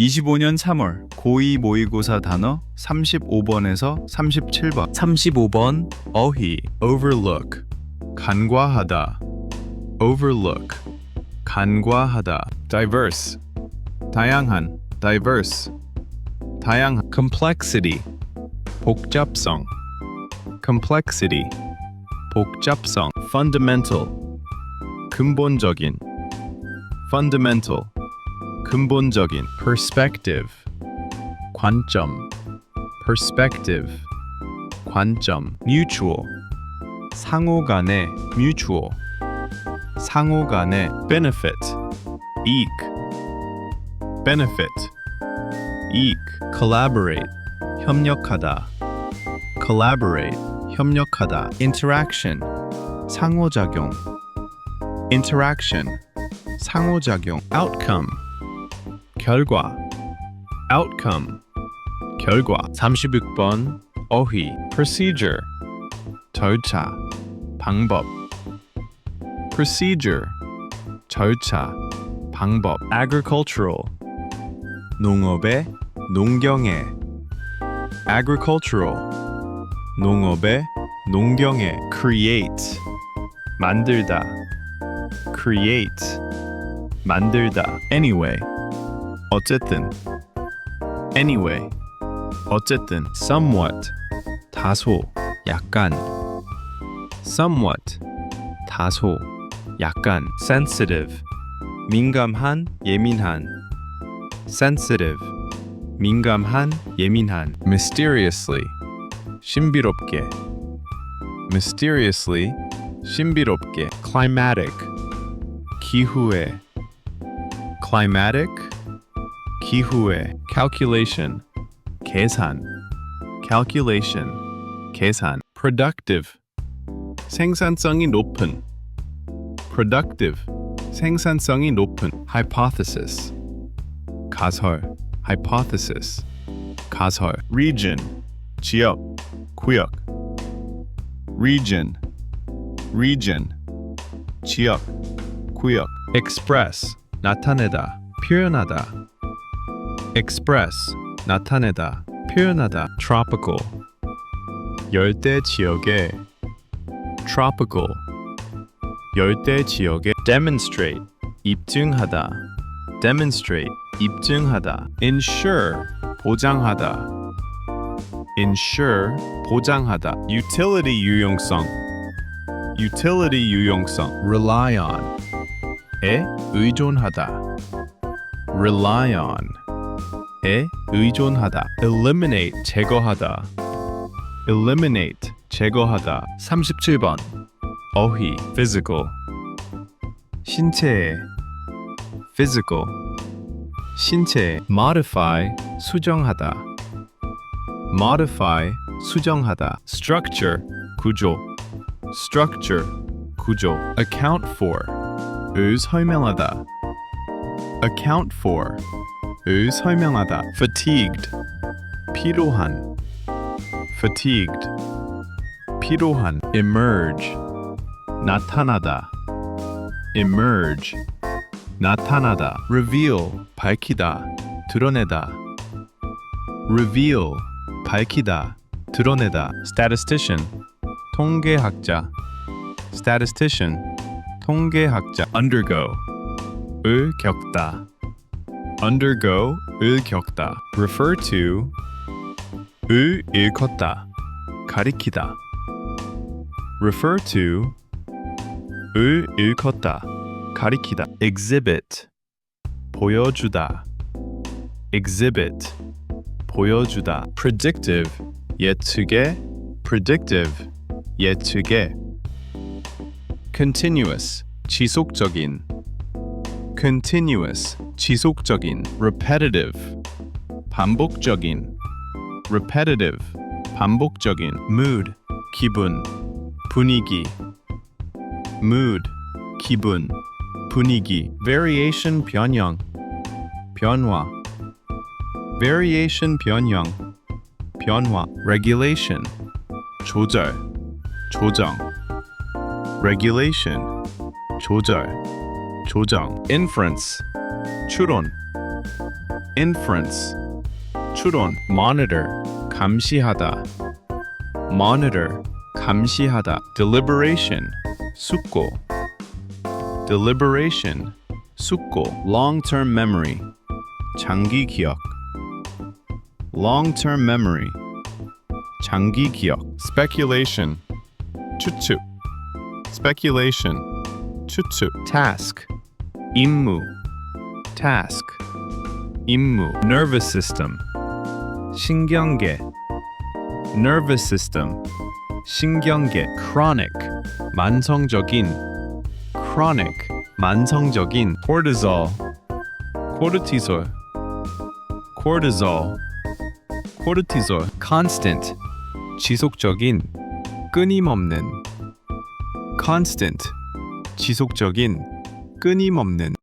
25년 3월 고2 모의고사 단어 35번에서 37번 35번 어휘 overlook 간과하다 overlook 간과하다 diverse 다양한 diverse 다양한 complexity 복잡성 complexity 복잡성 fundamental 근본적인 fundamental 근본적인 perspective 관점 perspective 관점 mutual 상호 간의 mutual 상호 간의 benefit 이익 benefit 이익 collaborate 협력하다 collaborate 협력하다 interaction 상호작용 interaction 상호작용 outcome 결과 outcome 결과 36번 어휘 procedure 절차 방법 procedure 절차 방법 agricultural 농업의 농경의 agricultural 농업의 농경의 create 만들다 create 만들다 anyway 어쨌든 anyway 어쨌든 somewhat 다소 약간 somewhat 다소 약간 sensitive 민감한 예민한 sensitive 민감한 예민한 mysteriously 신비롭게 mysteriously 신비롭게 climatic 기후에 climatic 기후에 calculation 계산 calculation 계산 productive 생산성이 높은 productive 생산성이 높은 hypothesis 가설 hypothesis 가설 region 지역 구역 region region 지역 구역 express 나타내다 표현하다 Express 나타내다 표현하다 tropical 열대 지역에 tropical 열대 지역에 demonstrate 입증하다 demonstrate 입증하다 ensure 보장하다 ensure 보장하다 utility 유용성 utility 유용성 rely on 에 의존하다 rely on 에 의존하다 eliminate 제거하다 eliminate 제거하다 37번 어휘 physical 신체에 physical 신체에 modify 수정하다 modify 수정하다 structure 구조 structure 구조 account for 을 설명하다 account for 을 설명하다 fatigued 피로한 fatigued 피로한 emerge 나타나다 emerge 나타나다 reveal 밝히다 드러내다 reveal 밝히다 드러내다 statistician 통계학자 statistician 통계학자 undergo 을 겪다 undergo 을 겪다 refer to 을 일컫다 가리키다 refer to 을 일컫다 가리키다 exhibit 보여주다 exhibit 보여주다 predictive 예측에 predictive 예측에 continuous 지속적인 continuous 지속적인 repetitive 반복적인 repetitive 반복적인 mood 기분 분위기 mood 기분 분위기 variation 변형 변화 variation 변형 변화 regulation 조절 조정 regulation 조절 조정 inference 추론 inference 추론 monitor 감시하다 monitor 감시하다 deliberation 숙고 deliberation 숙고 long-term memory 장기 기억 long-term memory 장기 기억 speculation 추측 speculation 추측 task 임무 task 임무 nervous system 신경계 nervous system 신경계 chronic 만성적인 chronic 만성적인 cortisol cortisol cortisol cortisol constant 지속적인 끊임없는 constant 지속적인 끊임없는